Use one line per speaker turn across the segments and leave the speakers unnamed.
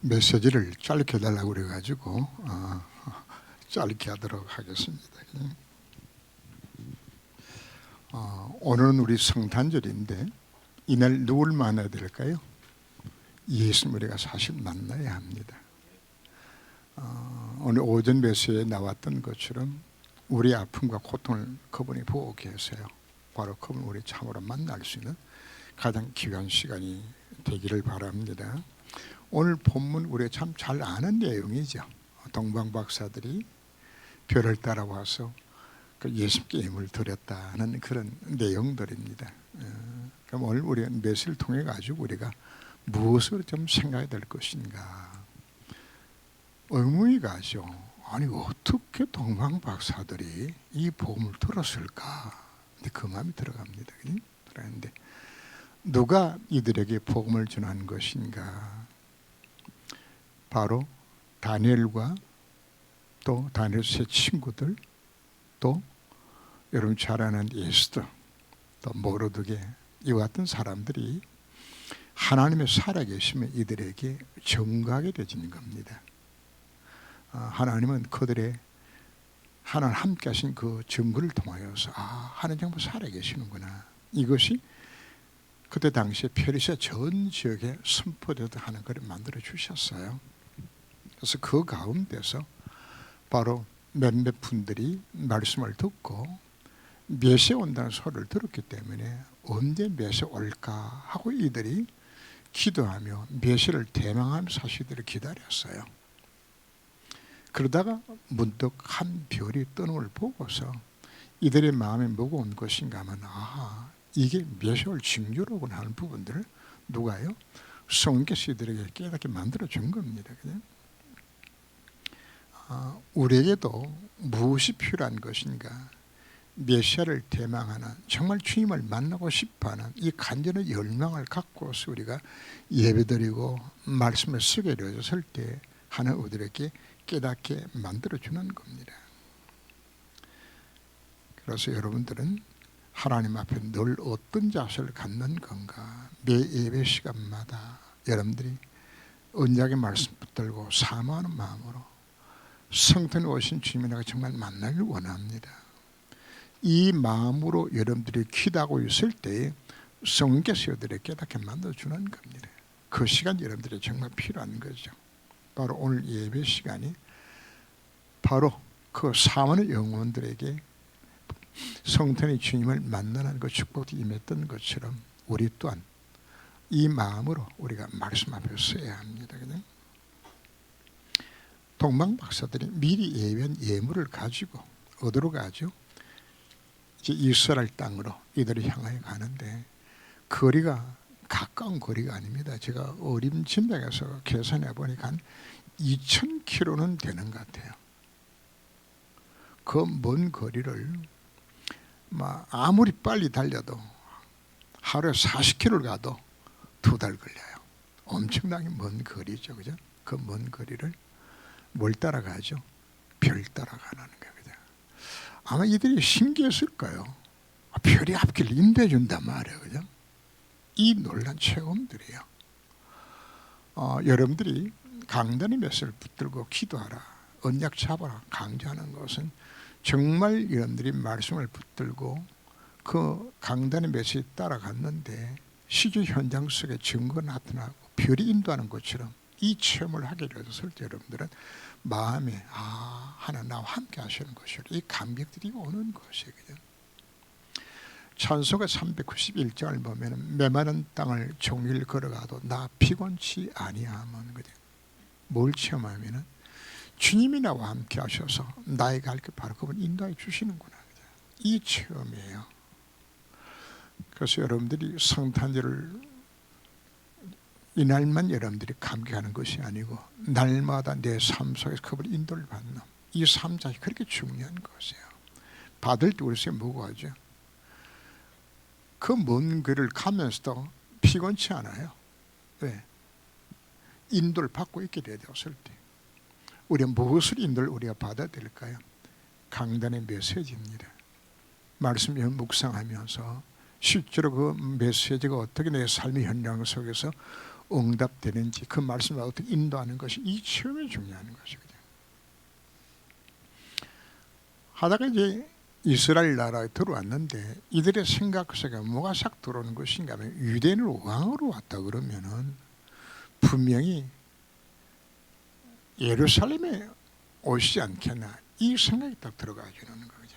메시지를 짧게 해달라고 그래가지고 어, 짧게 하도록 하겠습니다. 어, 오늘은 우리 성탄절인데 이날 누굴 만나야 될까요? 예수님 우리가 사실 만나야 합니다. 어, 오늘 오전 메시지에 나왔던 것처럼 우리 아픔과 고통을 그분이 보고 계세요. 바로 그분 우리 참으로 만날 수 있는 가장 귀한 시간이 되기를 바랍니다. 오늘 본문 우리가 참 잘 아는 내용이죠. 동방 박사들이 별을 따라와서 그 예수께 예물 드렸다는 그런 내용들입니다. 어, 그럼 오늘 우리 메시를 통해 가지고 우리가 무엇을 좀 생각해야 될 것인가 의문이 가죠. 아니 어떻게 동방 박사들이 이 복음을 들었을까? 근데 그 마음이 들어갑니다. 그런데 누가 이들에게 복음을 전한 것인가? 바로 다니엘과 또 다니엘 세 친구들 또 여러분 잘 아는 에스더 또 모르드게 이와 같은 사람들이 하나님의 살아계심에 이들에게 정각이 되어지는 겁니다. 아, 하나님은 그들의 하나님 함께 하신 그 증거를 통하여서 아 하나님 정말 살아계시는구나 이것이 그때 당시에 페르시아 전 지역에 선포되도록 하는 것을 만들어 주셨어요. 그래서 그 가운데서 바로 몇몇 분들이 말씀을 듣고 몇에 온다는 소리를 들었기 때문에 언제 몇에 올까 하고 이들이 기도하며 몇시를 대망하는 사실들을 기다렸어요. 그러다가 문득 한 별이 걸 보고서 이들의 마음에 무거운 것인가 하면 아 이게 몇시올 징조로군 하는 부분들을 누가요? 성경께서 이들에게 깨닫게 만들어 준 겁니다. 그냥. 아, 우리에게도 무엇이 필요한 것인가? 메시아를 대망하는 정말 주님을 만나고 싶어하는 이 간절한 열망을 갖고서 우리가 예배드리고 말씀을 쓰게 되었을 때 하나 우리에게 깨닫게 만들어 주는 겁니다. 그래서 여러분들은 하나님 앞에 늘 어떤 자세를 갖는 건가? 매 예배 시간마다 여러분들이 언약의 말씀 붙들고 사모하는 마음으로 성탄에 오신 주님을 내가 정말 만나길 원합니다. 이 마음으로 여러분들이 기도하고 있을 때 성령께서 여러분들을 깨닫게 만들어주는 겁니다. 그 시간 여러분들이 정말 필요한 거죠. 바로 오늘 예배 시간이 바로 그 사원의 영혼들에게 성탄의 주님을 만나는 그 축복이 임했던 것처럼 우리 또한 이 마음으로 우리가 말씀 앞에 서야 합니다. 그냥 동방 박사들이 미리 예비한 예물을 가지고 어디로 가죠? 이제 이스라엘 땅으로 이들이 향하여 가는데 거리가 가까운 거리가 아닙니다. 제가 어림 진맥에서 계산해 보니까 한 2,000km는 되는 것 같아요. 그 먼 거리를 막 아무리 빨리 달려도 하루에 40km를 가도 두 달 걸려요. 엄청나게 먼 거리죠, 그죠? 그 먼 거리를 뭘 따라가죠? 별 따라가는 거거든. 아마 이들이 신기했을 거예요. 아, 별이 앞길 인도해 준단 말이에요, 그죠? 이 놀란 체험들이에요. 어, 여러분들이 강단의 몇을 붙들고 기도하라, 언약 잡아라, 강조하는 것은 정말 여러분들이 말씀을 붙들고 그 강단의 몇이 따라갔는데 시주 현장 속에 증거 나타나고 별이 인도하는 것처럼 이 체험을 하게 되었을 때 여러분들은 마음에 아 하나님 나와 함께 하시는 것이요 이 감격들이 오는 것이거든. 찬송가 391장을 보면 메마른 땅을 종일 걸어가도 나 피곤치 그래. 뭘 체험하면은 주님이 나와 함께 하셔서 나에게 할게 바로 그분 인도해 주시는구나. 이 체험이에요. 그래서 여러분들이 성탄절을 이날만 여러분들이 감격하는 것이 아니고 날마다 내 삶 속에서 그분 인도를 받는 이삶 자체가 그렇게 중요한 것이에요. 받을 때 우리서 무거워하죠. 그 먼 길을 가면서도 피곤치 않아요. 왜? 인도를 받고 있게 되었을 때 우리가 무엇을 인도를 우리가 받아야 될까요? 강단의 메시지입니다. 말씀 묵상하면서 실제로 그 메시지가 어떻게 내 삶의 현장 속에서 응답되는지 그 말씀을 어떻게 인도하는 것이 이 체험이 중요한 것이거든요. 하다가 이제 이스라엘 나라에 들어왔는데 이들의 생각 속에 뭐가 싹 들어오는 것인가 하면 유대인을 왕으로 왔다 그러면은 분명히 예루살렘에 오시지 않겠나 이 생각이 딱 들어가 주는 거죠.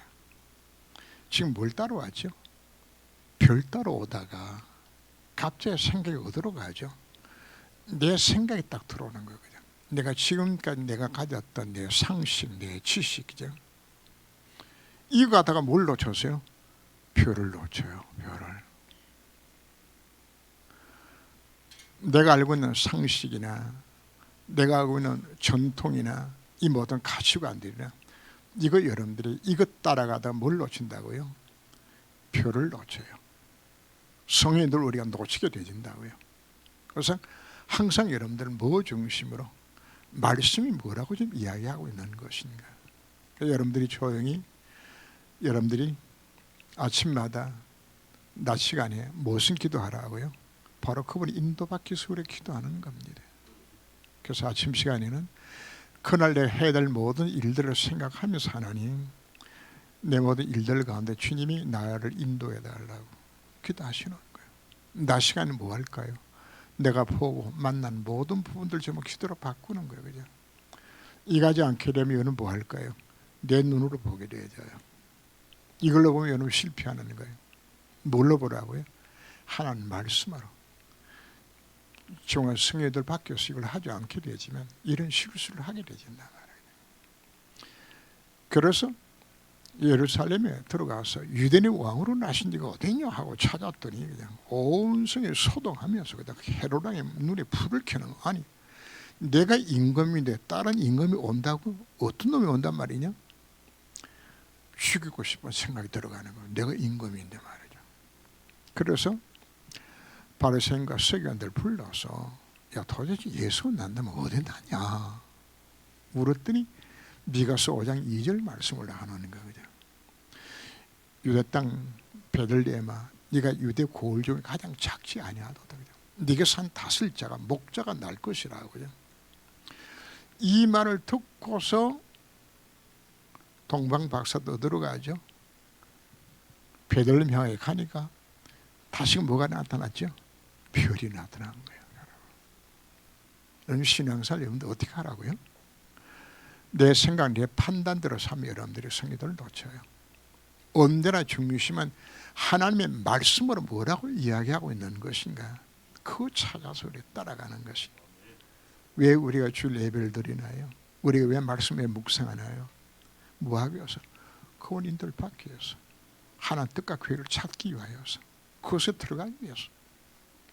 지금 뭘 따로 왔죠? 별 따로 오다가 갑자기 생각이 어디로 가죠? 내 생각이 딱 들어오는 거거든. 내가 지금까지 내가 가졌던 내 상식, 내 지식이죠. 이거 가다가 뭘 놓쳤어요? 표를 놓쳐요. 표를. 내가 알고 있는 상식이나 내가 알고 있는 전통이나 이 모든 가치관들이나 이거 여러분들이 이것 따라가다 뭘 놓친다고요? 표를 놓쳐요. 성인들 우리가 놓치게 되진다고요. 그래서 항상 여러분들은 뭐 중심으로 말씀이 뭐라고 지금 이야기하고 있는 것인가. 여러분들이 조용히 여러분들이 아침마다 낮 시간에 무슨 기도하라고요? 바로 그분이 인도받기 위해 기도하는 겁니다. 그래서 아침 시간에는 그날 내가 해야 될 모든 일들을 생각하면서 하나님 내 모든 일들 가운데 주님이 나를 인도해 달라고 기도하시는 거예요. 낮 시간에 뭐 할까요? 내가 보고 만난 모든 부분들 전부 기도로 바꾸는 거예요. 그죠? 이가지 않게 되면 여러분 뭐 할까요? 내 눈으로 보게 되어져요. 이걸로 보면 여러분 실패하는 거예요. 뭘로 보라고요? 하나님 말씀으로. 종의 성애들 바뀌어서 이걸 하지 않게 되지만 이런 실수를 하게 되진단 말이에요. 그래서 예루살렘에 들어가서 유대인의 왕으로 나신 지가 어디냐 하고 찾았더니 그냥 온 성에 소동하면서 그냥 헤로당의 눈에 불을 켜는 거. 아니 내가 임금인데 다른 임금이 온다고 어떤 놈이 온단 말이냐? 죽이고 싶은 생각이 들어가는 거예요. 내가 임금인데 말이죠. 그래서 바리새인과 서기관들 불러서 야 도대체 예수 난다면 어디 나냐 물었더니 미가서 5장 2절 말씀을 하는 거거든. 유대 땅 베들레헴아 네가 유대 고을 중에 가장 작지 아니하도다. 네가 산 다슬 자가 목자가 날 것이라고 그죠. 이 말을 듣고서 동방 박사도 들어가죠. 베들레헴 향해 가니까 다시 뭐가 나타났죠? 별이 나타난 거예요. 여러분 신앙생활 여러분들 어떻게 하라고요? 내 생각, 내 판단대로 살면 여러분들이 성의들을 놓쳐요. 언제나 중요시면 하나님의 말씀으로 뭐라고 이야기하고 있는 것인가 그거 찾아서 우리 따라가는 것이 왜 우리가 주 예배를 드리나요? 우리가 왜 말씀에 묵상하나요? 뭐하기 위해서? 그 원 인들 받기 위해서 하나님 뜻과 교회를 찾기 위하여서 그것에 들어가기 위해서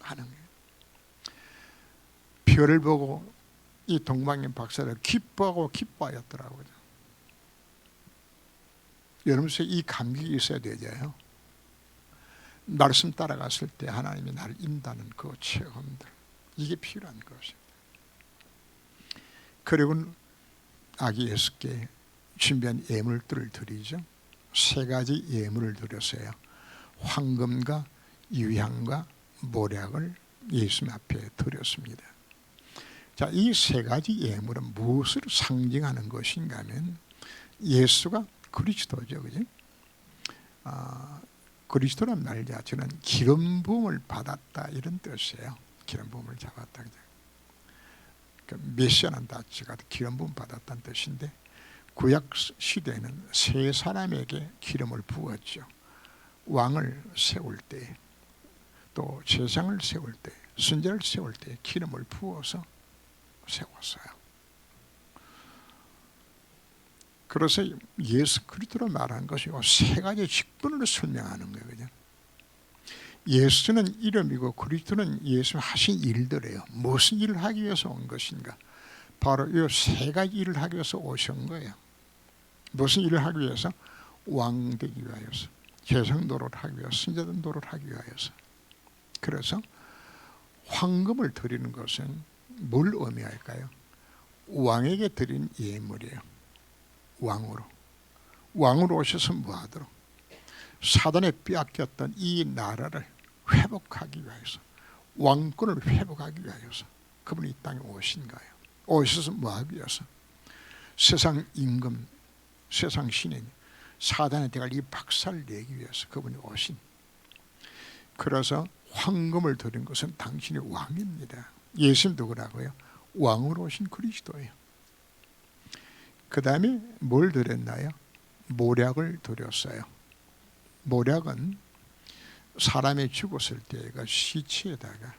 하는 거예요. 별을 보고 이 동방인 박사를 기뻐하고 기뻐하였더라고요. 여러분 이 감격이 있어야 되잖아요. 말씀 따라갔을 때 하나님이 나를 인다는 그 체험들 이게 필요한 것입니다. 그리고 아기 예수께 준비한 예물들을 드리죠. 세 가지 예물을 드렸어요. 황금과 유향과 모략을 예수님 앞에 드렸습니다. 자, 이 세 가지 예물은 무엇을 상징하는 것인가 하면 예수가 그리스도죠. 그죠? 아, 그리스도란 말 자체는 기름 부음을 받았다 이런 뜻이에요. 기름 부음을 잡았다. 그죠? 그러니까 자체가 기름 부음 받았다는 뜻인데 구약 시대에는 세 사람에게 기름을 부었죠. 왕을 세울 때, 또 제상을 세울 때, 순자를 세울 때 기름을 부어서 세웠어요. 그래서 예수 그리스도로 말한 것이 세 가지 직분을 설명하는 거예요. 예수는 이름이고 그리스도는 예수 하신 일들이에요. 무슨 일을 하기 위해서 온 것인가? 바로 이 세 가지 일을 하기 위해서 오신 거예요. 무슨 일을 하기 위해서? 왕 되기 위하여서, 재성도를 하기 위하여, 신자된 도를 하기 위하여서. 그래서 황금을 드리는 것은 뭘 의미할까요? 왕에게 드린 예물이에요. 왕으로. 왕으로 오셔서 뭐하도록? 사단에 빼앗겼던 이 나라를 회복하기 위해서 왕권을 회복하기 위하여서 그분이 이 땅에 오신 거예요. 오셔서 뭐 하기 위해서 세상 임금, 세상 신인, 사단의 대가를 이 박살 내기 위해서 그분이 오신. 그래서 황금을 드린 것은 당신이 왕입니다. 예수님도 그러고요. 왕으로 오신 그리스도예요. 그 다음에 뭘 드렸나요? 모략을 드렸어요. 모략은 사람이 죽었을 때그 시체에다가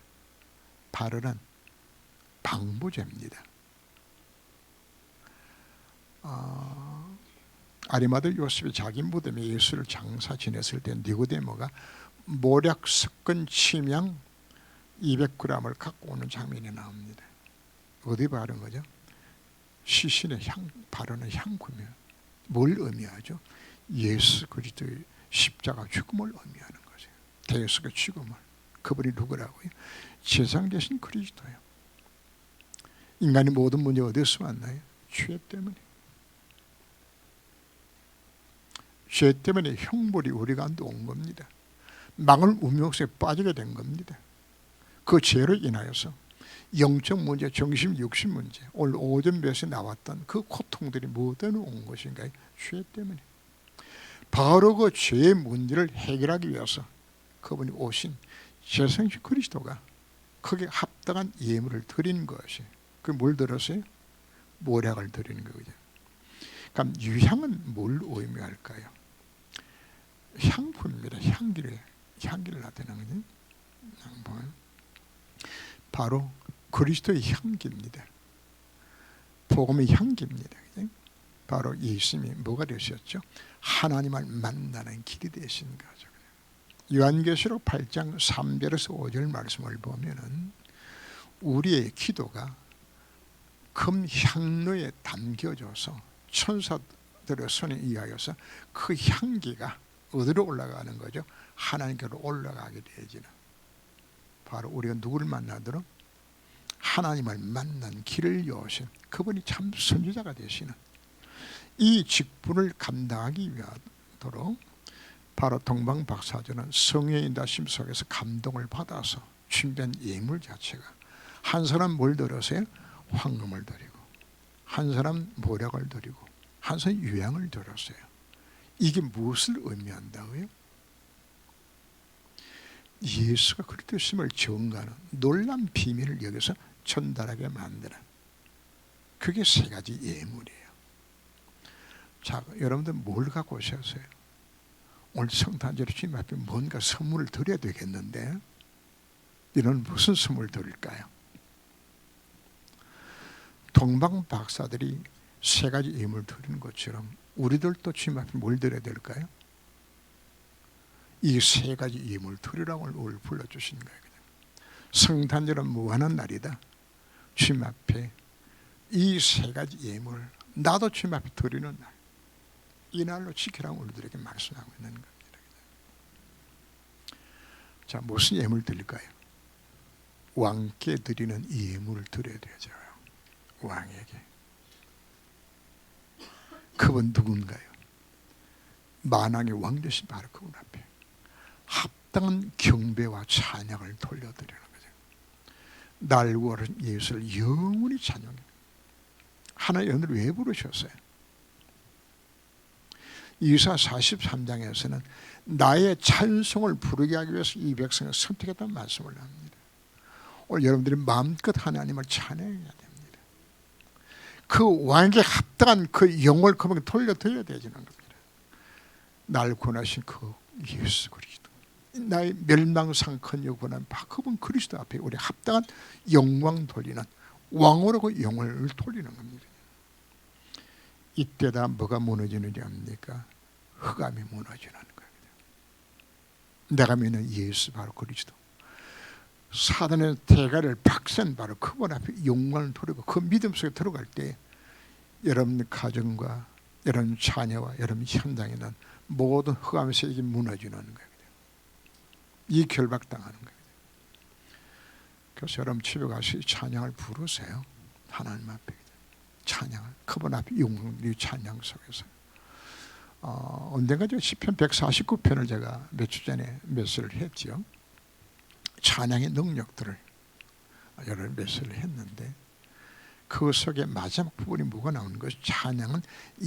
바르는 방부제입니다. 어, 아리마들 요셉이 자기 무덤에 예수를 장사 지냈을 때 니고데모가 모략 섞은 침향 200g을 갖고 오는 장면이 나옵니다. 어디 바른 거죠? 시신의 향 바르는 향품이요. 뭘 의미하죠? 예수 그리스도의 십자가 죽음을 의미하는 거죠. 대수의 죽음을. 그분이 누구라고요? 세상 대신 그리스도예요. 인간의 모든 문제 어디서 왔나요? 죄 때문에. 죄 때문에 형벌이 우리 가운데 온 겁니다. 망을 우명속에 빠지게 된 겁니다. 그 죄로 인하여서 영적 문제, 정신, 육신 문제, 오늘 오전 배에 나왔던 그 고통들이 뭐든 온 것인가요? 죄 때문에. 바로 그 죄의 문제를 해결하기 위해서 그분이 오신 재성신 그리스도가 크게 합당한 예물을 드린 것이 그 뭘 들었어요? 모략을 드리는 거죠. 그럼 유향은 뭘 의미할까요? 향품입니다. 향기를 향기를 나타내는 거죠. 바로 그리스도의 향기입니다. 복음의 향기입니다. 바로 예수님이 뭐가 되셨죠? 하나님을 만나는 길이 되신 거죠. 요한계시록 8장 3절에서 5절 말씀을 보면은 우리의 기도가 금 향로에 담겨져서 천사들의 손에 의하여서 그 향기가 어디로 올라가는 거죠? 하나님께로 올라가게 되지는 바로 우리가 누구를 만나도록 하나님을 만난 길을 여신 그분이 참 선지자가 되시는 이 직분을 감당하기 위하도록 바로 동방 박사전은 성령의 인다심 속에서 감동을 받아서 준비한 예물 자체가 한 사람 뭘 들었어요? 황금을 드리고 한 사람 모략을 드리고 한 사람 유향을 들었어요. 이게 무엇을 의미한다고요? 예수가 그리스도심을 증거하는 놀란 비밀을 여기서 전달하게 만드는 그게 세 가지 예물이에요. 자, 여러분들 뭘 갖고 오셨어요? 오늘 성탄절에 주님 앞에 뭔가 선물을 드려야 되겠는데 이런 무슨 선물 드릴까요? 동방 박사들이 세 가지 예물 드리는 것처럼 우리들도 주님 앞에 뭘 드려야 될까요? 이 세 가지 예물 드리라고 오늘 불러주신 거예요. 성탄절은 무한한 날이다. 주님 앞에 이 세 가지 예물 나도 주님 앞에 드리는 날. 이 날로 지키라고 우리들에게 말씀하고 있는 겁니다. 자, 무슨 예물 드릴까요? 왕께 드리는 이 예물을 드려야 되죠. 왕에게. 그분 누군가요? 만왕의 왕 되신 바로 그분 앞에 합당한 경배와 찬양을 거죠. 날고 오른 예수를 영원히 찬양해. 하나의 연을 왜 부르셨어요? 이사 43장에서는 나의 찬송을 부르게 하기 위해서 이 백성을 선택했다는 말씀을 합니다. 오늘 여러분들이 마음껏 하나님을 찬양해야 됩니다. 그 왕에게 합당한 그 영을 그분에게 돌려드려야 되지는 겁니다. 날 구원하신 그 예수 그리스도 나의 멸망상컨여 구원한 그분 그리스도 앞에 우리 합당한 영광 돌리는 왕으로 그 영을 돌리는 겁니다. 이때다 뭐가 무너지는지 압니까? 흑암이 무너지는 거예요. 내가 믿는 예수 바로 그리스도. 사단의 대가를 박선 바로 그분 앞에 영광을 돌리고 그 믿음 속에 들어갈 때 여러분 가정과 여러분 자녀와 여러분 현장에는 모든 흑암의 세계 무너지는 거예요. 이 결박당하는 거예요. 그래서 여러분 집에 가서 찬양을 부르세요. 하나님 앞에. 찬양을 그분 앞에 영광의 찬양 속에서 어, 언젠가 저 시편 149편을 제가 몇 주 전에 메시를 했죠. 찬양의 능력들을 여러 메시를 했는데 그 속에 마지막 부분이 뭐가 나오는 것이 찬양은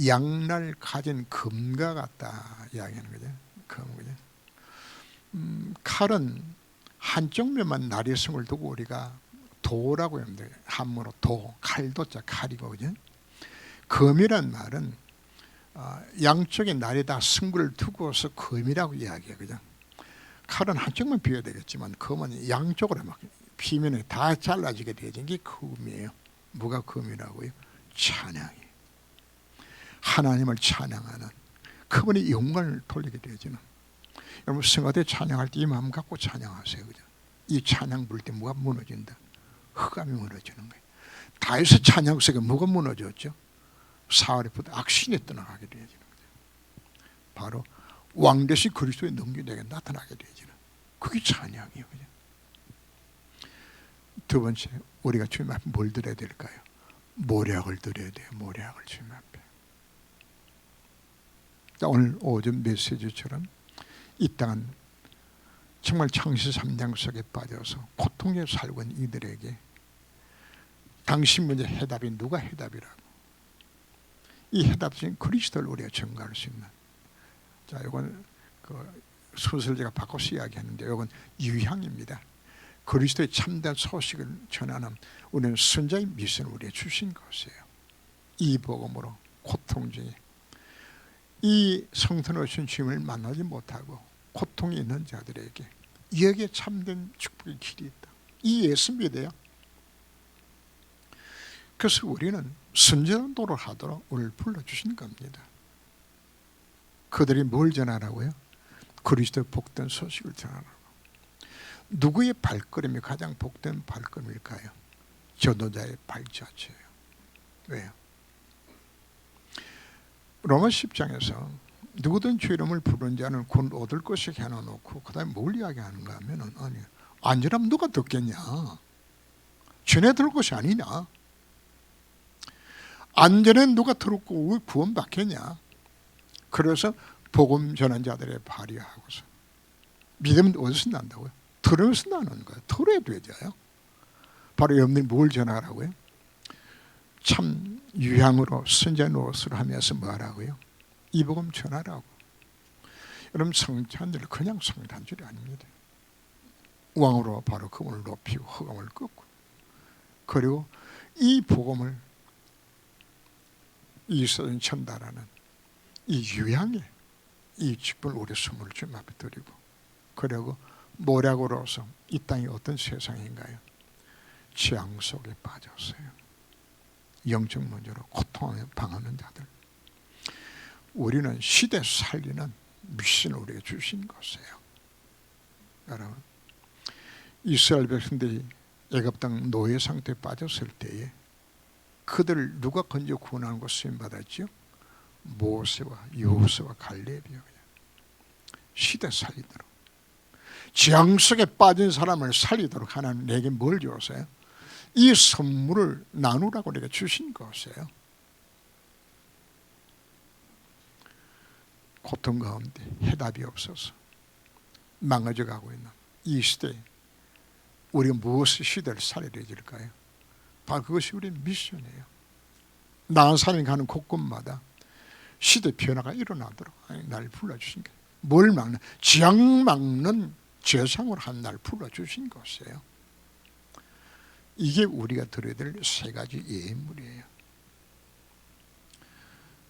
양날 가진 금과 같다 이야기하는 거죠. 금 거죠. 음, 칼은 한쪽 면만 나리성을 두고 우리가 도라고 합니다. 한문으로 도, 칼도자 칼이고 그죠. 금이란 말은 어, 양쪽에 날에다 승부를 두고서 금이라고 이야기해요. 그죠? 칼은 한쪽만 비워야 되겠지만 금은 양쪽으로 막 비면에 다 잘라지게 되어진 게 금이에요. 뭐가 금이라고요? 찬양이. 하나님을 찬양하는 그분의 영광을 돌리게 되어지는 여러분 성화대 찬양할 때 이 마음 갖고 찬양하세요. 그죠? 이 찬양 부를 때 뭐가 무너진다? 흑암이 무너지는 거예요. 다윗의 찬양 속에 뭐가 무너졌죠? 사울의부터 악신이 떠나가게 되어지는 거죠. 바로 왕 대신 그리스도의 능력에게 나타나게 되어지는 그게 찬양이에요. 그죠? 두 번째 우리가 주님 앞에 뭘 드려야 될까요? 모략을 드려야 돼요. 모략을 주님 앞에. 오늘 오전 메시지처럼 이 땅은 정말 창시 3장 속에 빠져서 고통에 살고 있는 이들에게 당신 문제 해답이 누가 해답이라고? 이 해답 중 그리스도를 우리가 증거할 수 있는. 자 이건 그 순서를 제가 바꿔서 이야기하는데 이건 유향입니다. 그리스도의 참된 소식을 전하는 우리는 선자의 미션을 우리에게 주신 것이에요. 이 복음으로 고통 중에 이 성탄 오신 주님을 만나지 못하고 고통이 있는 자들에게 여기에 참된 축복의 길이 있다. 이 예수 믿어요. 그래서 우리는 선전도를 하도록 오늘 불러주신 겁니다. 그들이 뭘 전하라고요? 그리스도의 복된 소식을 전하라고. 누구의 발걸음이 가장 복된 발걸음일까요? 전도자의 발자취예요. 왜요? 로마 10장에서 누구든 주 이름을 부른 자는 곧 얻을 것이 해놔놓고 그 다음에 뭘 이야기하는가 하면 아니 안전하면 누가 듣겠냐? 전에 들을 것이 아니냐? 안전에 누가 들었고 구원 받겠냐? 그래서 복음 전한 자들의 발휘하고서 믿음은 어디서 난다고요? 들으면서 나는 거예요. 들어야 되잖아요. 바로 여러분들이 뭘 전하라고요? 참 유향으로 선자 노릇을 하면서 뭐하라고요? 이 복음 전하라고. 여러분 성찬들 그냥 성탄절이 아닙니다. 왕으로 바로 그분을 높이고 허감을 꺾고 그리고 이 복음을 이스라엘 전달하는 이 유향의 이 직분을 우리 스물 주 앞에 드리고 그리고 모략으로서 이 땅이 어떤 세상인가요? 재앙 속에 빠졌어요. 영적 문제로 고통하며 방하는 자들 우리는 시대 살리는 미션을 우리에게 주신 것이에요 여러분 이스라엘 백성들이 애굽 땅 노예 상태에 빠졌을 때에 그들을 누가 건져 구원하는 것 쓰임 받았죠? 모세와 요호세와 갈렙이요 시대 살리도록 지향 속에 빠진 사람을 살리도록 하나님 내게 뭘 주었어요? 이 선물을 나누라고 내가 주신 것이에요. 고통 가운데 해답이 없어서 망가져 가고 있는 이 시대에 우리가 무엇을 시대를 살려야 될까요? 바로 그것이 우리의 미션이에요. 나은 사람이 가는 곳곳마다 시대 변화가 일어나도록 날 불러주신 거예요. 뭘 막는? 지향 막는 재상으로 한 날 불러주신 것이에요. 이게 우리가 드려야 될 세 가지 예물이에요.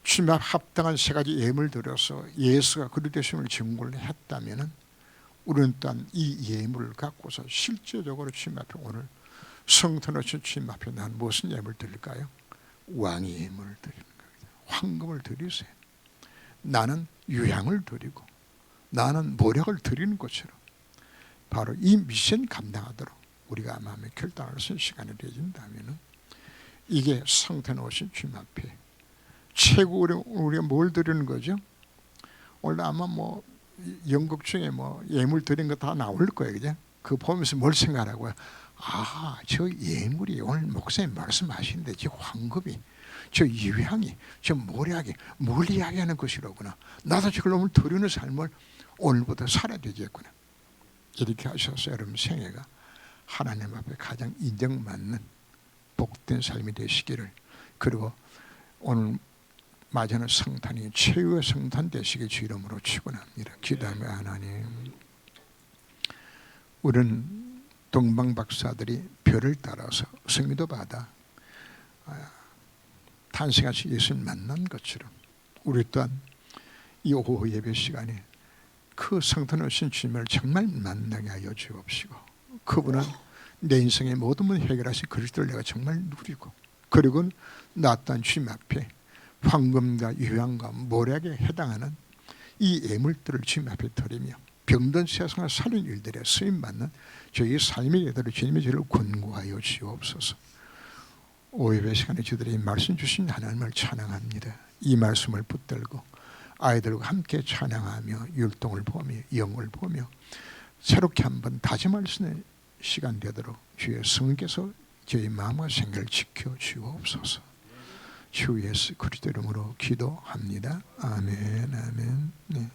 주님 앞 합당한 세 가지 예물 드려서 예수가 그리 되심을 증거를 했다면 우리는 또한 이 예물을 갖고서 실제적으로 주님 앞에 오늘 성탄하신 주님 앞에 난 무슨 예물 드릴까요? 왕의 예물을 드리는 거예요. 황금을 드리세요. 나는 유향을 드리고 나는 모략을 드리는 것처럼 바로 이 미션 감당하도록 우리가 마음의 결단을 쓴 시간이 되어진다면 이게 성탄 오신 주님 앞에 최고 우리, 우리가 뭘 드리는 거죠? 오늘 아마 뭐 연극 중에 뭐 예물 드린 거 다 나올 거예요, 그죠? 그 보면서 뭘 생각하고요? 아, 저 예물이 오늘 목사님 말씀하시는데 저 황급이, 저 유향이, 저 모략이 뭘 이야기하는 것이로구나. 나도 저걸 오늘 드리는 삶을 오늘부터 살아야 되겠구나. 이렇게 하셔서 여러분 생애가 하나님 앞에 가장 인정받는 복된 삶이 되시기를. 그리고 오늘 맞이하는 성탄이 최후의 성탄 되시길 주 이름으로 축원합니다. 기도하며 하나님. 우리는 동방 박사들이 별을 따라서 성미도 받아 아, 탄생하신 예수를 만난 것처럼 우리 또한 이 오후 예배 시간에 그 성탄 오신 주님을 정말 만나게 하여 주옵시고 그분은 내 인생의 모든 문을 해결하신 그리스도를 내가 정말 누리고 그리고 나 또한 주님 앞에 황금과 유황과 모략에 해당하는 이 예물들을 주님 앞에 드리며 병든 세상을 살린 일들에 쓰임 받는 저희 삶의 예대로 주님의 저를 권고하여 주옵소서. 오예배 시간에 저들이 말씀 주신 하나님을 찬양합니다. 이 말씀을 붙들고 아이들과 함께 찬양하며 율동을 보며 영을 보며 새롭게 한번 다짐할 수 있는 시간 되도록 주의 성께서 저희 마음과 생각을 지켜 주옵소서. 주 예수 그리스도 이름으로 기도합니다. 아멘, 아멘. 네.